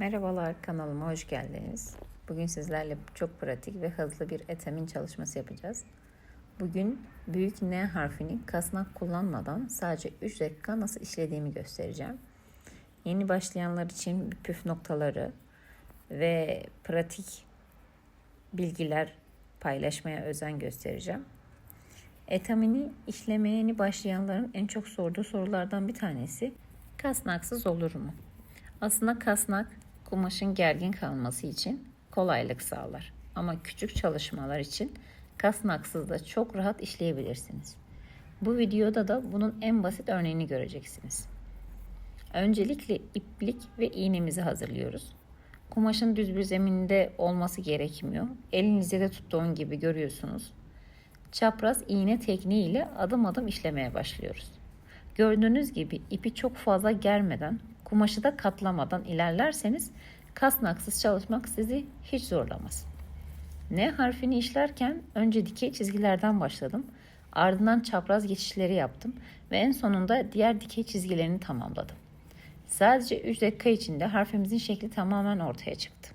Merhabalar kanalıma hoş geldiniz. Bugün sizlerle çok pratik ve hızlı bir etamin çalışması yapacağız. Bugün büyük N harfini kasnak kullanmadan sadece 3 dakika nasıl işlediğimi göstereceğim. Yeni başlayanlar için püf noktaları ve pratik bilgiler paylaşmaya özen göstereceğim. Etamini işlemeye yeni başlayanların en çok sorduğu sorulardan bir tanesi kasnaksız olur mu? Aslında kasnak kumaşın gergin kalması için kolaylık sağlar. Ama küçük çalışmalar için kasnaksız da çok rahat işleyebilirsiniz. Bu videoda da bunun en basit örneğini göreceksiniz. Öncelikle iplik ve iğnemizi hazırlıyoruz. Kumaşın düz bir zeminde olması gerekmiyor. Elinizde de tuttuğum gibi görüyorsunuz. Çapraz iğne tekniği ile adım adım işlemeye başlıyoruz. Gördüğünüz gibi ipi çok fazla germeden, kumaşı da katlamadan ilerlerseniz kasnaksız çalışmak sizi hiç zorlamaz. N harfini işlerken önce dikey çizgilerden başladım. Ardından çapraz geçişleri yaptım ve en sonunda diğer dikey çizgilerini tamamladım. Sadece 3 dakika içinde harfimizin şekli tamamen ortaya çıktı.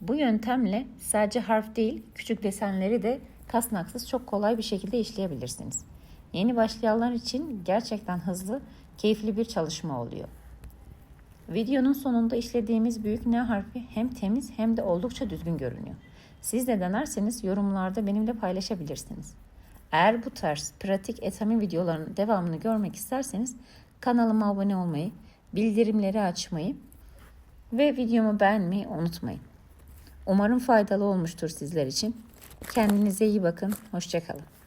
Bu yöntemle sadece harf değil, küçük desenleri de kasnaksız çok kolay bir şekilde işleyebilirsiniz. Yeni başlayanlar için gerçekten hızlı, keyifli bir çalışma oluyor. Videonun sonunda işlediğimiz büyük N harfi hem temiz hem de oldukça düzgün görünüyor. Siz de denerseniz yorumlarda benimle paylaşabilirsiniz. Eğer bu tarz pratik etamin videolarının devamını görmek isterseniz kanalıma abone olmayı, bildirimleri açmayı ve videomu beğenmeyi unutmayın. Umarım faydalı olmuştur sizler için. Kendinize iyi bakın. Hoşçakalın.